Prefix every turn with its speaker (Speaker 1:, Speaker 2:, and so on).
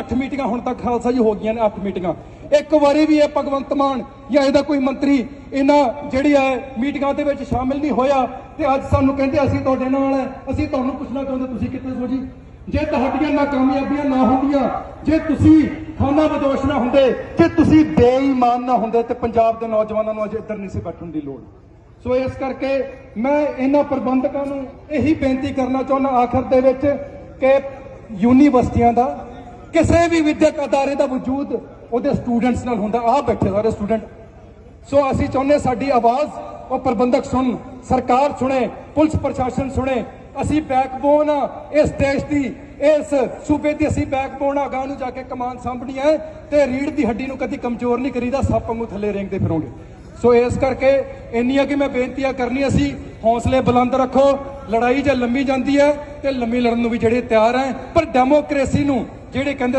Speaker 1: 8 ਮੀਟਿੰਗਾਂ ਹੁਣ ਤੱਕ ਖਾਲਸਾ ਜੀ ਹੋ ਗਈਆਂ ਨੇ 8 ਮੀਟਿੰਗਾਂ। ਇੱਕ ਵਾਰੀ ਵੀ ਇਹ ਭਗਵੰਤ ਮਾਨ ਜਾਂ ਇਹਦਾ ਕੋਈ ਮੰਤਰੀ ਇਹਨਾਂ ਜਿਹੜੀ ਹੈ ਮੀਟਿੰਗਾਂ ਦੇ ਵਿੱਚ ਸ਼ਾਮਿਲ ਨਹੀਂ ਹੋਇਆ ਤੇ ਅੱਜ ਸਾਨੂੰ ਕਹਿੰਦੇ ਅਸੀਂ ਤੁਹਾਡੇ ਨਾਲ ਹੈ, ਅਸੀਂ ਤੁਹਾਨੂੰ ਪੁੱਛਣਾ ਚਾਹੁੰਦੇ ਤੁਸੀਂ ਕਿੱਥੇ ਸੋ ਜੀ? ਜੇ ਤੁਹਾਡੀਆਂ ਨਾਕਾਮਯਾਬੀਆਂ ਨਾ ਹੁੰਦੀਆਂ, ਜੇ ਤੁਸੀਂ ਖਾਨਾ ਬਦੋਸ਼ ਨਾ ਹੁੰਦੇ, ਜੇ ਤੁਸੀਂ ਬੇਈਮਾਨ ਨਾ ਹੁੰਦੇ ਤੇ ਪੰਜਾਬ ਦੇ ਨੌਜਵਾਨਾਂ ਨੂੰ ਅਜੇ ਇੱਧਰ ਨਹੀਂ ਸੀ ਬੈਠਣ ਦੀ ਲੋੜ। ਸੋ ਇਸ ਕਰਕੇ ਮੈਂ ਇਹਨਾਂ ਪ੍ਰਬੰਧਕਾਂ ਨੂੰ ਇਹੀ ਬੇਨਤੀ ਕਰਨਾ ਚਾਹੁੰਦਾ ਆਖਰ ਦੇ ਵਿੱਚ ਕਿ ਯੂਨੀਵਰਸਿਟੀਆਂ ਦਾ ਕਿਸੇ ਵੀ ਵਿਦਿਅਕ ਅਦਾਰੇ ਦਾ ਵਜੂਦ ਉਹਦੇ ਸਟੂਡੈਂਟਸ ਨਾਲ ਹੁੰਦਾ ਆ ਬੈਠੇ ਸਾਰੇ ਸਟੂਡੈਂਟ ਸੋ ਅਸੀਂ ਚਾਹੁੰਦੇ ਸਾਡੀ ਆਵਾਜ਼ ਉਹ ਪ੍ਰਬੰਧਕ ਸੁਣ, ਸਰਕਾਰ ਸੁਣੇ, ਪੁਲਿਸ ਪ੍ਰਸ਼ਾਸਨ ਸੁਣੇ। ਅਸੀਂ ਬੈਕਬੋਨ ਆ ਇਸ ਦੇਸ਼ ਦੀ, ਇਸ ਸੂਬੇ ਦੀ ਅਸੀਂ ਬੈਕਬੋਨ ਆ ਗਾਂ ਨੂੰ ਜਾ ਕੇ ਕਮਾਨ ਸਾਂਭਣੀ ਹੈ ਤੇ ਰੀੜ ਦੀ ਹੱਡੀ ਨੂੰ ਕਦੀ ਕਮਜ਼ੋਰ ਨਹੀਂ ਕਰੀਦਾ, ਸੱਪ ਵਾਂਗੂ ਥੱਲੇ ਰੇਂਗਦੇ ਫਿਰੋਂਗੇ। ਸੋ ਇਸ ਕਰਕੇ ਇੰਨੀਆਂ ਕਿ ਮੈਂ ਬੇਨਤੀਆਂ ਕਰਨੀ ਅਸੀਂ ਹੌਸਲੇ ਬੁਲੰਦ ਰੱਖੋ। ਲੜਾਈ ਜੇ ਲੰਮੀ ਜਾਂਦੀ ਹੈ ਤੇ ਲੰਮੀ ਲੜਨ ਨੂੰ ਵੀ ਜਿਹੜੇ ਤਿਆਰ ਹੈ, ਪਰ ਡੈਮੋਕ੍ਰੇਸੀ ਨੂੰ ਜਿਹੜੇ ਕਹਿੰਦੇ